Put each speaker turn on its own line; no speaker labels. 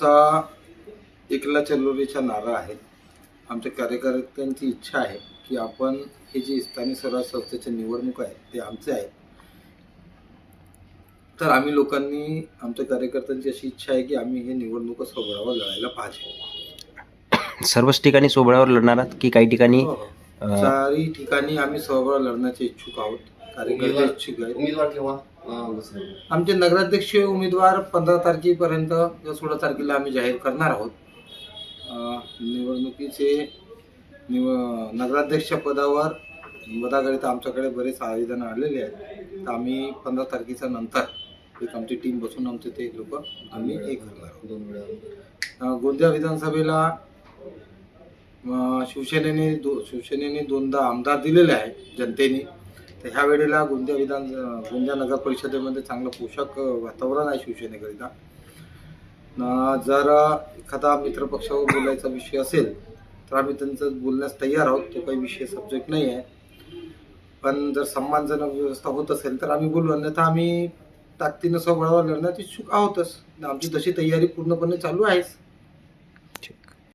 आमचा एकला चलोरीचा नारा आहे. आमच्या कार्यकर्त्यांची इच्छा आहे की आपण हे जे स्थानिक स्वराज संस्थेच्या निवडणूक आहेत ते आमचे आहेत. तर आम्ही लोकांनी आमच्या कार्यकर्त्यांची अशी इच्छा आहे की आम्ही हे निवडणूक स्वबळावर लढायला पाहिजे.
सर्वच ठिकाणी सोबळावर लढणार आहात की काही ठिकाणी
हो, हो. चारही ठिकाणी आम्ही स्वबळ लढण्याचे इच्छुक आहोत. कार्यकर्ते इच्छुक आहेत
उमेदवार केव्हा अं, दुसरं.
आमचे नगराध्यक्ष उमेदवार पंधरा तारखेपर्यंत किंवा सोळा तारखेला आम्ही जाहीर करणार आहोत. अं, निवडणुकीचे निव नगराध्यक्ष पदावर पदाकरिता आमच्याकडे बरेच आवेदन आलेले आहेत. तर आम्ही पंधरा तारखेच्या नंतर एक आमची टीम बसून आमचे ते लोक आम्ही हे करणार आहोत.
दोन वेळा.
अं, गोंदिया विधानसभेला अं, शिवसेनेने दो शिवसेनेने दोनदा आमदार दिलेले आहे जनतेने. तर ह्या वेळेला गोंदिया विधान गोंदिया नगर परिषदेमध्ये चांगलं पोषक वातावरण आहे शिवसेनेकरिता. जर एखादा मित्रपक्षावर बोलायचा विषय असेल तर आम्ही त्यांचं बोलण्यास तयार आहोत. तो काही विषय सब्जेक्ट नाही आहे पण जर सन्मानजनक व्यवस्था होत असेल तर आम्ही बोलू. अन्यथा आम्ही ताकदीनं सगळ्यावर लढण्यात इच्छुक आहोतच. आमची तशी तयारी पूर्णपणे चालू आहेच.